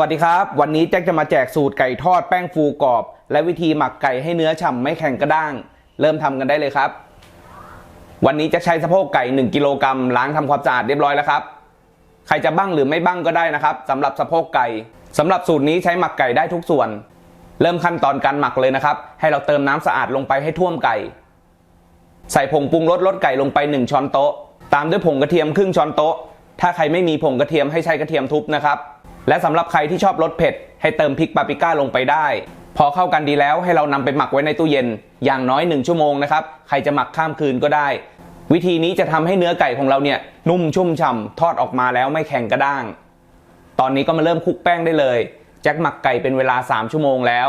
วัสดีครับ วันนี้แจ็คจะมาแจกสูตรไก่ทอดแป้งฟูกรอบ และวิธีหมักไก่ให้เนื้อฉ่ำไม่แข็งกระด้าง เริ่มทำกันได้เลยครับ วันนี้จะใช้สะโพกไก่ 1กิโลกรัมล้างทำความสะอาดเรียบร้อยแล้วครับ ใครจะบ้างหรือไม่บ้างก็ได้นะครับสำหรับสะโพกไก่สำหรับสูตรนี้ใช้หมักไก่ได้ทุกส่วน เริ่มขั้นตอนการหมักเลยนะครับ ให้เราเติมน้ำสะอาดลงไปให้ท่วมไก่ ใส่ผงปรุงรสลดไก่ลงไป 1 ช้อนโต๊ะ ตามด้วยผงกระเทียมครึ่งช้อนโต๊ะ ถ้าใครไม่มีผงกระเทียมให้ใช้กระเทียมทุบนะครับ และสำหรับใครที่ชอบรสเผ็ด ให้เติมพริกปาปริก้าลงไปได้ พอเข้ากันดีแล้วให้เรานำไปหมักไว้ในตู้เย็น อย่างน้อย 1 ชั่วโมงนะครับ ใครจะหมักข้ามคืนก็ได้ วิธีนี้จะทำให้เนื้อไก่ของเราเนี่ยนุ่มชุ่มฉ่ำทอดออกมาแล้วไม่แข็งกระด้าง ตอนนี้ก็มาเริ่มคลุกแป้งได้เลยแจ็คหมักไก่เป็นเวลา 3 ชั่วโมงแล้ว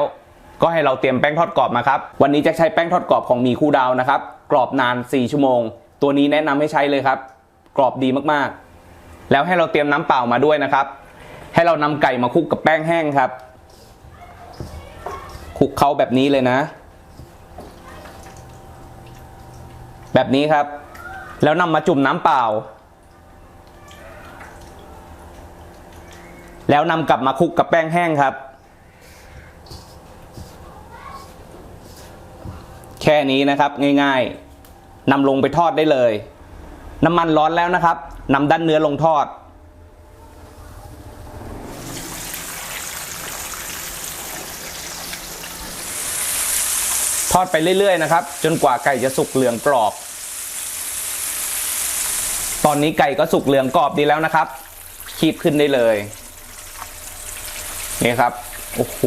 ก็ให้เราเตรียมแป้งทอดกรอบมาครับวันนี้แจ็คใช้แป้งทอดกรอบของมีคู่ดาวนะครับกรอบนาน 4 ชั่วโมง ตัวนี้แนะนำให้ใช้เลยครับ กรอบดีมากๆ แล้วให้เราเตรียมน้ำเปล่ามาด้วยนะครับ ให้เรานำไก่มาคลุกกับแป้งแห้งครับคลุกเคล้าแบบนี้เลยนะ แบบนี้ครับ แล้วนำมาจุ่มน้ำเปล่า แล้วนำกลับมาคลุกกับแป้งแห้งครับ แค่นี้นะครับง่ายๆนำลงไปทอดได้เลย น้ำมันร้อนแล้วนะครับนำด้านเนื้อลงทอด ทอดไปเรื่อยๆนะครับ จนกว่าไก่จะสุกเหลืองกรอบ ตอนนี้ไก่ก็สุกเหลืองกรอบดีแล้วนะครับ คีบขึ้นได้เลย นี่ครับ โอ้โห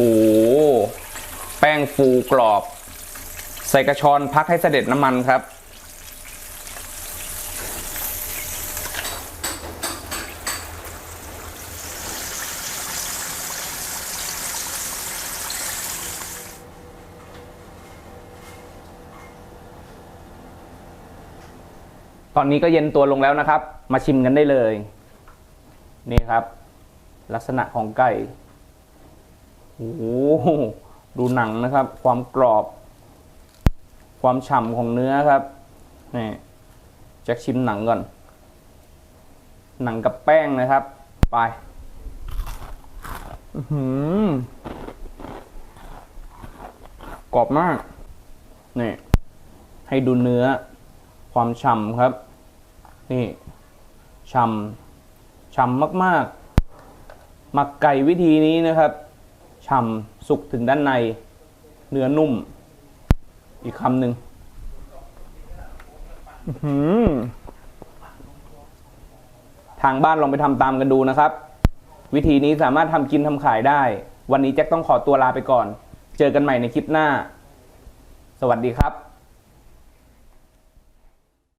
แป้งฟูกรอบ ใส่กระชอนพักให้เสด็จน้ำมันครับ ตอนนี้ก็เย็นตัวลงแล้วนะครับ มาชิมกันได้เลย นี่ครับ ลักษณะของไก่โอ้โหดูหนังนะครับ ความกรอบ ความฉ่ำของเนื้อครับนี่แจ็คชิมหนังก่อน หนังกับแป้งนะครับ ไปหือกรอบมาก นี่ ให้ดูเนื้อ ความฉ่ำครับนี่ฉ่ำฉ่ำมากๆ หมักไก่วิธีนี้นะครับฉ่ำสุกถึงด้านใน เนื้อนุ่ม อีกคำหนึ่งหือทางบ้านลองไปทำตามกันดูนะครับ วิธีนี้สามารถทำกินทำขายได้ วันนี้แจ็คต้องขอตัวลาไปก่อน เจอกันใหม่ในคลิปหน้า สวัสดีครับ